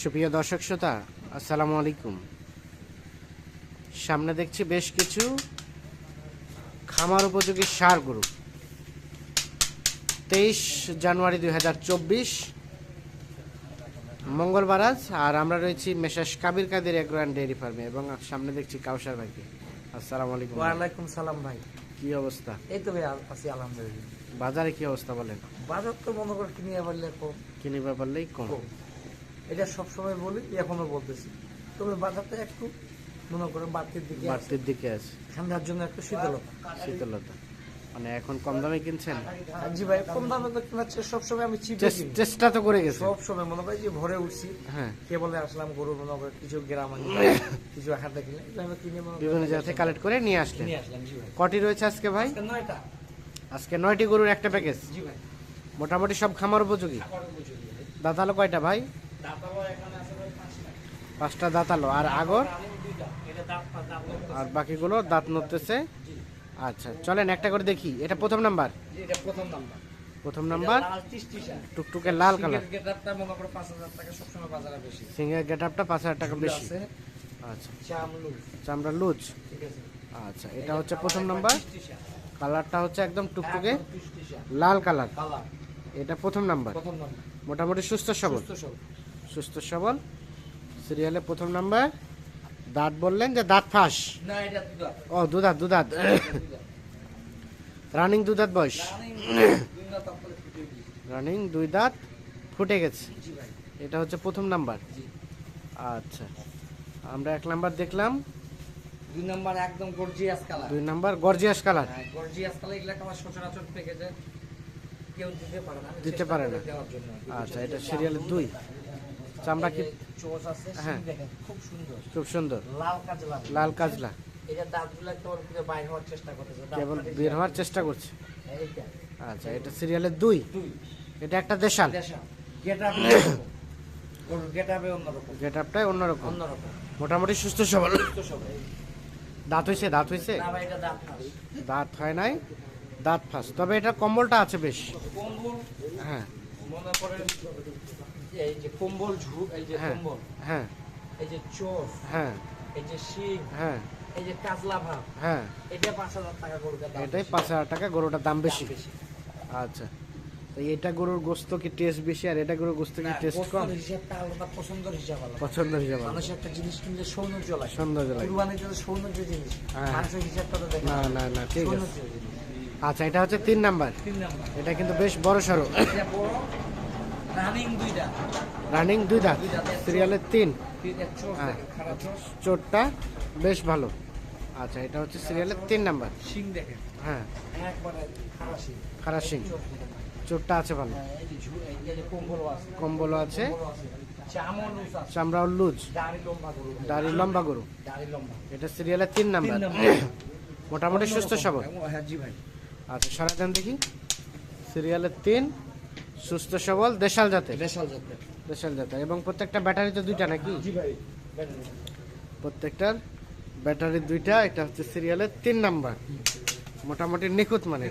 সুপ্রিয় দর্শক শ্রোতা আসসালামু আলাইকুম। সামনে দেখছি বেশ কিছু খামার উপযোগী সার গরু। তেইশ জানুয়ারি দুই হাজার চব্বিশ মঙ্গলবার আজ আর আমরা রয়েছি messrs Kabir Kader agro and dairy ফার্মে এবং সামনে দেখছি কাউসার ভাইকে। আসসালামু আলাইকুম ওয়ালাইকুম সালাম ভাই। কি অবস্থা? এই তো ভাই আছি আলহামদুলিল্লাহ। বাজারে কি অবস্থা বলেন? বাজার তো মনে করে কিনে পারলে কম। পারলেই কম। এটা সবসময় বলি এখনও বলতেছি। তবে বাজারটা একটু মনে করো বাড়তির দিকে বাড়তির দিকে আছে। ঠান্ডার জন্য একটু শীতলতা। শীতলতা। মানে এখন কম দামে কিনছেন? জি ভাই কম দামে তো কেনার সবসময় আমি চিপে চেষ্টা তো করে গেছে। সব সময় মনে করি যে ভরে উঠছি। হ্যাঁ। কে বলে আসলাম গরু মনে করে কিছু গ্রাম আনি কিছু হাতে কিনে এইভাবে কিনে বিভিন্ন জায়গা থেকে কালেক্ট করে নিয়ে আসলেন। নিয়ে আসলাম জি ভাই। কটি রয়েছে আজকে ভাই? আজকে নয়টা। আজকে নয়টি গরুর একটা প্যাকেজ। জি ভাই। মোটামুটি সব খামার উপযোগী? দাদা দাঁতালো কয়টা ভাই? পাঁচটা। দাঁতালো। আর আগর। আর বাকিগুলো দাঁত নড়তেছে? আচ্ছা চলেন একটা করে দেখি। এটা প্রথম নাম্বার? প্রথম নাম্বার। টুকটুকে লাল কালার। সিঙ্গেল গেটআপটা করো 5000 টাকা সবসময় বাজারে বেশি। সিঙ্গেল গেট আপটা পাঁচ হাজার টাকা বেশি। আচ্ছা। চামড়া লুজ? ঠিক আছে। আচ্ছা এটা হচ্ছে প্রথম নাম্বার? কালারটা হচ্ছে একদম টুকটুকে লাল কালার। এটা প্রথম নাম্বার। প্রথম নাম্বার। মোটামুটি সুস্থ সবল। সুস্থ সবল। সিরিয়ালে প্রথম নাম্বার দাঁত বললেন যে দাঁত ফাঁস। ও দুধাত দুধাত দুধা। রানিং দুধাত বয়স। রানিং দুই দাঁত ফুটে গেছে। এটা হচ্ছে প্রথম নাম্বার আচ্ছা। আমরা এক নাম্বার দেখলাম। দুই নাম্বার একদম গর্জিয়াস কালার দুই number gorgeous colour gorgeous colour এগুলা আমার সচরাচর প্যাকেজে কেউ দিতে পারে না। দিতে পারে না। আচ্ছা এটা সিরিয়ালের দুই। চামড়া কি এই চোষ আছে হ্যাঁ। দেখেন খুব সুন্দর। খুব সুন্দর। লাল কাজ লাল। কাজলা এটা দাঁতগুলো কেবল বাইর হওয়ার চেষ্টা করতেছে কেবল বের হওয়ার চেষ্টা করছে। এইটা আচ্ছা এটা সিরিয়ালের দুই? দুই। এটা একটা দেশাল? দেশা গেট আপ গরুর গেট অন্যরকম। আপটাই মোটামুটি সুস্থ সবল। দাঁত হয়েছে দাঁত হয়েছে না ভাই এটা দাঁত হয় নাই? দাঁত ফাঁস। তবে এটা কম্বলটা আছে বেশ। কম্বল? হ্যাঁ। মনে করেন এই যে কম্বল ঝু এই যে হ্যাঁ কম্বল হ্যাঁ। এই যে চোর হ্যাঁ। এই যে শিং হ্যাঁ। এই যে কাজলা ভাব হ্যাঁ। এটা পাঁচ হাজার টাকা গরুর দাম এটাই পাঁচ হাজার টাকা গরুটার দাম বেশি। আচ্ছা। তো এটা গরুর গোস্ত কি টেস্ট বেশি আর এটা গরুর গোস্ত কি টেস্ট বস্তুর কম? হিসাবটা আলাদা পছন্দের হিসাব আলাদা। পছন্দ হিসাবে মানুষ একটা জিনিস কিনলে সৌন্দর্য লাগে। সৌন্দর্য লাগে। কুরবানিতে তো সৌন্দর্য জিনিস হ্যাঁ। মানুষের হিসাবটা তো দেখে না না না ঠিক আছে। আচ্ছা এটা হচ্ছে তিন নাম্বার। তিন নাম্বার। এটা কিন্তু বেশ বড় সড়ো। এটা বড় রানিং দুইটা। রানিং দুই দাঁত দুই দাঁত, সিরিয়ালের তিন হ্যাঁ। চোরটা বেশ ভালো। আচ্ছা এটা হচ্ছে সিরিয়ালের তিন নাম্বার। শিং দেখেন। হ্যাঁ। খারাপ সিং। চোরটা আছে ভালো। হ্যাঁ, কম্বলও আছে। চামড়াও লুজ দাড়ি লম্বা গরু। এটা সিরিয়ালের তিন নাম্বার। মোটামুটি সুস্থ সবল। হ্যাঁ জি ভাই। আচ্ছা দেন দেখি। সিরিয়ালের তিন। সুস্থ সবল দেশাল জাতের? দেশাল জাতের। দেশাল জাতের। এবং প্রত্যেকটা ব্যাটারি তো দুইটা নাকি? জি ভাই প্রত্যেকটার ব্যাটারি দুইটা এটা হচ্ছে সিরিয়ালের তিন নাম্বার। মোটামুটি নিখুঁত মানে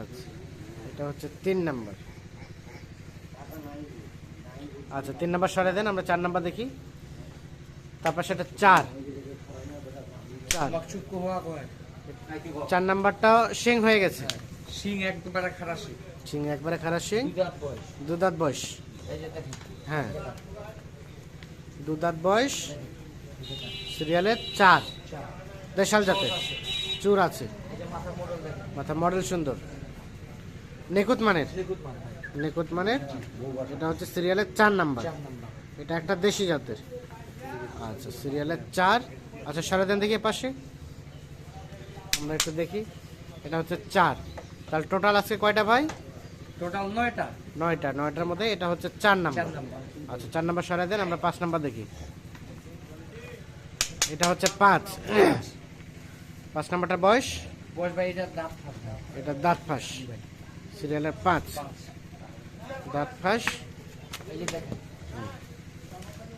আচ্ছা এটা হচ্ছে তিন নাম্বার। আচ্ছা তিন নাম্বার সরে দেন আমরা চার নাম্বার দেখি। তারপর সেটা চার। চার। চার নাম্বারটা শিং হয়ে গেছে। শিং একবারে খারাপ শিং। শিং একবারে খারাপ শিং? দুই দাঁত বয়স। দুদাত বয়স। হ্যাঁ। দুদাত বয়স সিরিয়ালের চার। দেশাল জাতের। চুর আছে। মাথা মোড়ল সুন্দর। নিখুঁত মানের। মানে মানের এটা হচ্ছে সিরিয়ালের চার নাম্বার। এটা একটা দেশি জাতের। আচ্ছা সিরিয়ালের চার। আচ্ছা সারা দেন দেখি পাশে আমরা একটু দেখি। এটা হচ্ছে চার। তাহলে টোটাল আজকে কয়টা ভাই? টোটাল নয়টা। নয়টা নয়টার মধ্যে এটা হচ্ছে চার নাম্বার। আচ্ছা চার নাম্বার সরাই দেন আমরা পাঁচ নাম্বার দেখি। এটা হচ্ছে পাঁচ। পাঁচ নাম্বারটা বয়স? বয়স ভাই এটা দাঁত এটা দাঁত ফাঁস। সিরিয়ালের পাঁচ। দাঁত ফাঁস।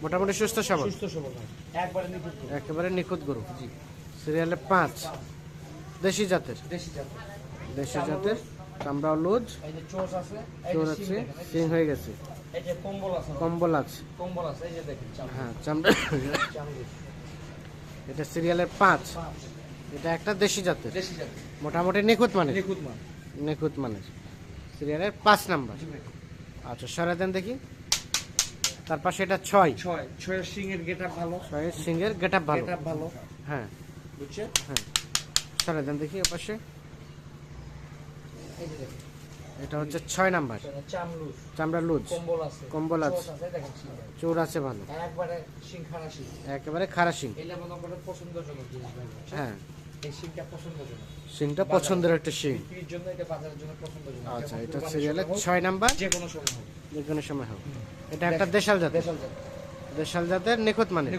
মোটামুটি সুস্থ সবল? সুস্থ সবল ভাই। একবারে নিখুঁত গরু। একেবারে নিখুঁত গরু। সিরিয়ালে পাঁচ। দেশি জাতের? দেশি জাত দেশি জাতের চামড়াও লুজ চোর আছে সিং হয়ে গেছে। কম্বল আছে। হ্যাঁ চামড়া। এটা সিরিয়ালের পাঁচ। এটা একটা দেশি জাতের। মোটামুটি নিখুঁত মান নিখুঁত মানের। সিরিয়ালের পাঁচ নাম্বার। আচ্ছা সরা দেন দেখি। তার পাশে এটা ছয়। ছয়। ছয়ের সিং এর গেট ভালো। ছয়ের সিংয়ের গেট আপ ভালো ভালো। হ্যাঁ। বুঝছেন? হ্যাঁ। সরা দেন দেখি ও পাশে এই যে দেখেন এটা হচ্ছে ছয় নাম্বার। চামড়া লুজ কম্বল আছে। চোর আছে। ভালো। একবারে খারা বুঝছেন? হ্যাঁ। সিংটা পছন্দের একটা সিং আচ্ছা এটা সিরিয়ালের ছয় নাম্বার? যে কোনো সময় যে কোনো সময় হোক। এটা একটা দেশাল জাতের। দেশাল জাতের নিখুঁত মানে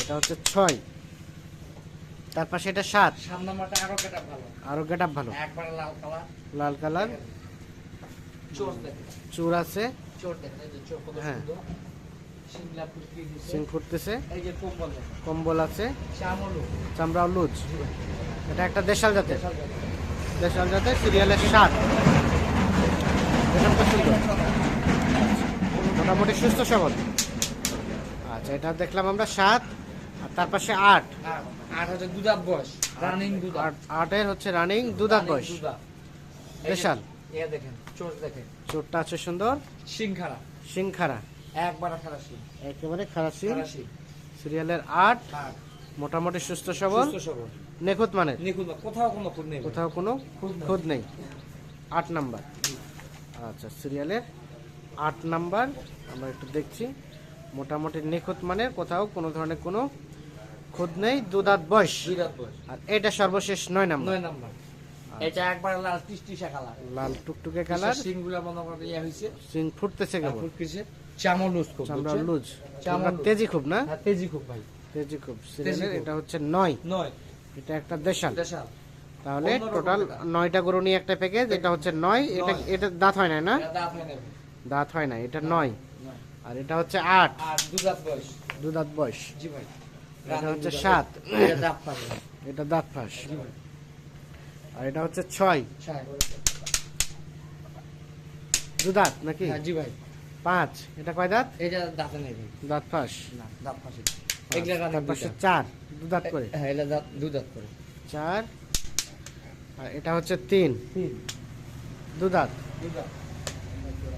এটা হচ্ছে ছয়। তার পাশে এটা সাত সাত নাম্বারটা আরও কেটা ভালো। আরও গেট ভালো। একবারে লাল কালার। লাল কালার। চোর চুর আছে। চোর দেখেন এই যে চোর কত হ্যাঁ। সুন্দর। সিং ফুটতেছে। এই যে কম্বল কম্বল আছে। চামড়াও লুজ। এটা একটা দেশাল জাতের। দেশাল জাত জাতের সিরিয়ালের সাত সুন্দর। মোটামুটি সুস্থ সবল। আচ্ছা এটা দেখলাম আমরা সাত তার পাশে আট। আট হাজার দুধাত বয়স রানিং দুধাত আটের হচ্ছে রানিং দুধাত বয়স। দেশাল। এ দেখেন দেখেন। আছে সুন্দর। সিং খাড়া সিং খারা একবার খাড়া সিং একেবারে খারা সিং খাড়া সিরিয়ালের আট। মোটামুটি সুস্থ সবল। নিখুঁত মানের। নিখুঁত না, কোথাও কোনো খুঁত নেই। কোথাও কোনো খুঁত নেই। খুদ নেই। আট নাম্বার। আচ্ছা সিরিয়ালের আট নাম্বার। আমরা একটু দেখছি। মোটামুটি নিখুঁত মানের কোথাও কোনো ধরনের কোনো খুদ নেই দুদাত বয়স। আর এটা সর্বশেষ নয় নাম্বার। নয় নাম্বার। এটা একবার লাল টিসটিসা কালার। লাল টুকটুকে কালার। সিং মনে করে ইয়ে ফুটতেছে কেবল। লুজ খুব চামড়া লুজ। চামড়া তেজি খুব না? হ্যাঁ, তেজি খুব ভাই। তেজি খুব। সিরিয়ালের এটা হচ্ছে এটা একটা দেশাল। দেশাল। তাহলে টোটাল। নয়টা গরু নিয়ে একটা প্যাকেজ। এটা হচ্ছে নয়। এটা এটা দাঁত হয় না? না দাঁত হয় না দাঁত হয় না এটা নয়। আর এটা হচ্ছে আট। আর দুধাত বয়স। দু দাঁত বয়স। জি ভাই। এটা হচ্ছে সাত। এটা দাঁত এটা ফাঁস। আর এটা হচ্ছে ছয়। দু দাঁত নাকি? হ্যাঁ জি ভাই। পাঁচ। এটা কয় দাঁত? এটা দাঁতে নেই দাঁত ফাঁস। না দাঁত পাশে এগুলা রানিং তার পাশে চার। দু দাঁত করে। হ্যাঁ এটা দাঁত দু দাঁত করে। চার। আর এটা হচ্ছে তিন। তিন। দু দাঁত।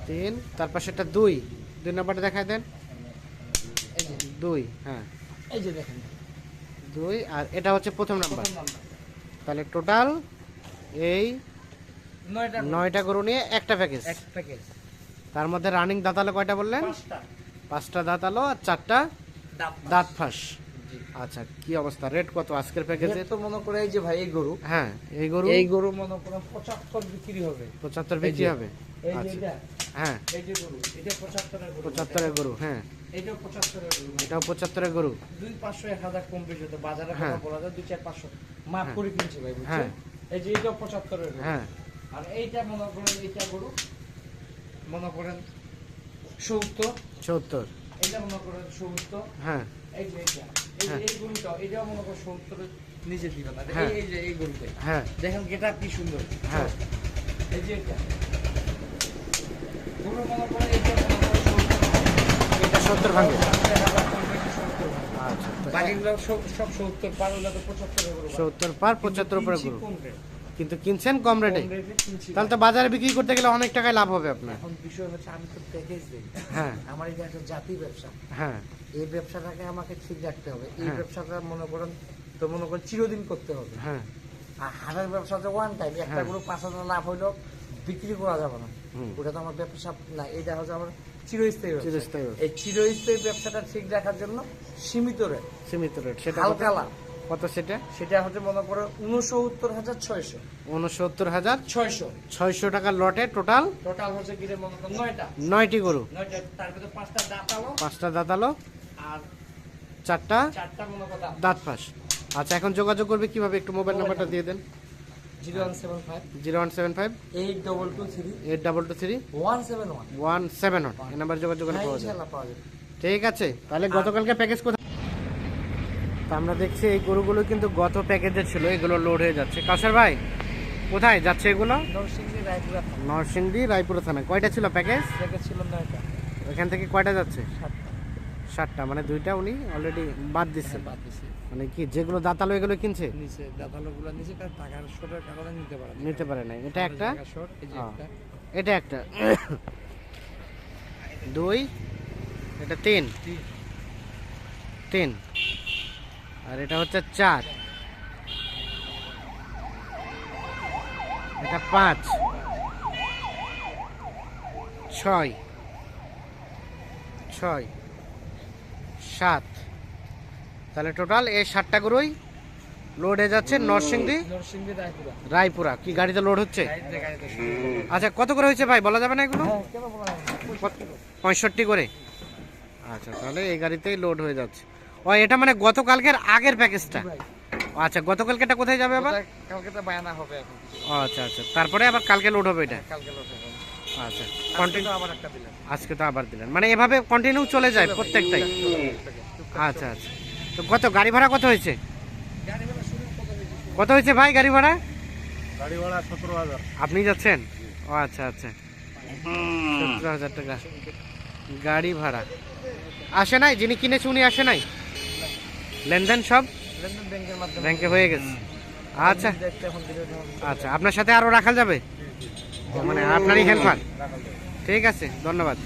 তিন। তার পাশে একটা দুই। দুই নাম্বারটা দেখায় দেন। দুই। হ্যাঁ। এই যে দেখেন। দুই আর এটা হচ্ছে প্রথম নাম্বার। তাহলে টোটাল এই নয়টা গরু। নিয়ে একটা প্যাকেজ প্যাকেজ তার মধ্যে রানিং দাঁতালো কয়টা বললেন? পাঁচটা। দাঁতালো আর চারটা দাঁত ফাঁস। আচ্ছা কি অবস্থা? রেট কত আজকের প্যাকেজে তো মনে করে এই যে ভাই এই গরু। হ্যাঁ এই গরু। এই গরু মনে করে পঁচাত্তর বিক্রি হবে। পঁচাত্তর বিক্রি হবে। এই যে আচ্ছা। হ্যাঁ। এই যে গরু এটা পঁচাত্তরের গরু। পঁচাত্তরের গরু হ্যাঁ। এটা পঁচাত্তরের গরু। এটাও পঁচাত্তরের গরু। দুই পাঁচশো এক হাজার কম বেশি হতো বাজারে হ্যাঁ। কথা বলা যায় দুই চার পাঁচশো। মাপ হ্যাঁ। করে কিনছে ভাই হ্যাঁ। বুঝছেন এই যে এটা পঁচাত্তরের গরু। হ্যাঁ। আর এইটা মনে করেন এইটা গরু মনে করেন সত্তর। সত্তর। এইটা মনে করেন সত্তর। হ্যাঁ। এই যে এইটা এই যে হ্যাঁ। গরুটা এটাও মনে করেন সত্তরের নিচে দিবে না হ্যাঁ। এই- যে এই গরুটাই। হ্যাঁ। দেখেন গেটা কি সুন্দর। হ্যাঁ। এই যে এটা গরু মনে করেন এটা সত্তর ভাঙবে সত্তর তো পার তো পঁচাত্তর উপরে গরু। কিন্তু কিনছেন কম রেটে। তাহলে তো বাজারে বিক্রি করতে গেলে অনেক টাকায় লাভ হবে আপনার। এখন বিষয় হচ্ছে আমি তো প্যাকেজ দিই। হ্যাঁ। আমার এটা একটা জাতি ব্যবসা। হ্যাঁ। এই ব্যবসাটাকে আমাকে ঠিক রাখতে হবে। এই হ্যাঁ। ব্যবসাটা মনে করেন তো মনে করেন চিরদিন করতে হবে। হ্যাঁ। আর হাটের ব্যবসাতে ওয়ান টাইম একটা হ্যাঁ। করে পাঁচ হাজার লাভ হইলেও বিক্রি করা যাবে না। ওটা তো আমার ব্যবসা না। এটা হচ্ছে আমার চিরস্থায়ী চিরস্থায়ী। এই চিরস্থায়ী ব্যবসাটা ঠিক রাখার জন্য সীমিত রেট। সীমিত রেট। সেটা হালকা কত? লাভ। কত সেটা? সেটা হচ্ছে মনে করো উনসত্তর হাজার ছয়শো। উনসত্তর হাজার ছয়শো। ছয়শো টাকার লটে টোটাল। টোটাল হচ্ছে কি মনে করো নয়টা। নয়টি গরু। তার ভিতরে পাঁচটা দাঁত পাঁচটা দাঁতালো আর চারটা। চারটা মনে করো দাঁত। দাঁত ফাঁস। আচ্ছা এখন যোগাযোগ করবে কীভাবে? একটু মোবাইল নাম্বারটা দিয়ে দেন। Zero one seven five. Zero one seven five. Eight double two three. Eight double two three. One seven one. One seven one. এই নাম্বার যোগাযোগ করে হ্যাঁ পাওয়া যাবে। ঠিক আছে তাহলে গতকালকে প্যাকেজ কোথায়? তো আমরা দেখছি এই গরুগুলো কিন্তু গত প্যাকেজে ছিল এগুলো লোড হয়ে যাচ্ছে। কাসার ভাই কোথায় যাচ্ছে এগুলো? নরসিংদী রায়পুরা থানা। কয়টা ছিল প্যাকেজ ছিল নয়টা। এখান থেকে কয়টা যাচ্ছে? সাতটা। ষাটটা মানে দুইটা উনি অলরেডি বাদ দিচ্ছেন বাদ দিছি। মানে কি যেগুলো দাতালো এগুলো কিনছে? নিচে দাদালোগুলো নিচে কারণ টাকার শোটের কারণে নিতে পারে না। নিতে পারে নাই। এটা একটা? হ্যাঁ। একটা। এটা একটা। দুই এটা তিন। তিন। আর এটা হচ্ছে চার। এটা পাঁচ। ছয়। ছয়। সাত। তাহলে টোটাল এই সাতটা গরুই লোড হয়ে যাচ্ছে নরসিংদী রায়পুরা। কি গাড়িতে লোড হচ্ছে? আচ্ছা কত করে হয়েছে ভাই? বলা যাবে না এগুলো? হ্যাঁ? পঁয়ষট্টি করে। আচ্ছা তাহলে এই গাড়িতেই লোড হয়ে যাচ্ছে। ও এটা মানে গতকালকের আগের প্যাকেজটা? আচ্ছা গতকালকেটা কোথায় যাবে আবার? কালকে তো বায়ানা হবে এখন। আচ্ছা আচ্ছা তারপরে আবার কালকে লোড হবে এটা? কালকে লোড হবে। আচ্ছা। কন্টিনিউ আবার একটা দিলেন। আজকে তো আবার দিলেন। মানে এভাবে কন্টিনিউ চলে যায় প্রত্যেকটাই। আচ্ছা আচ্ছা। তো কত গাড়ি ভাড়া কত হয়েছে? গাড়ি ভাড়া কত হয়েছে? ভাই গাড়ি ভাড়া? গাড়ি ভাড়া সতেরো হাজার। আপনি যাচ্ছেন? ও আচ্ছা আচ্ছা। সতেরো হাজার টাকা। গাড়ি ভাড়া। আসে নাই? যিনি কিনেছে উনি আসে নাই? লেনদেন সব? ব্যাংকে হয়ে গেছে। আচ্ছা। আচ্ছা। আপনার সাথে আরও রাখা যাবে? মানে আপনারই হেল্পার ঠিক আছে ধন্যবাদ।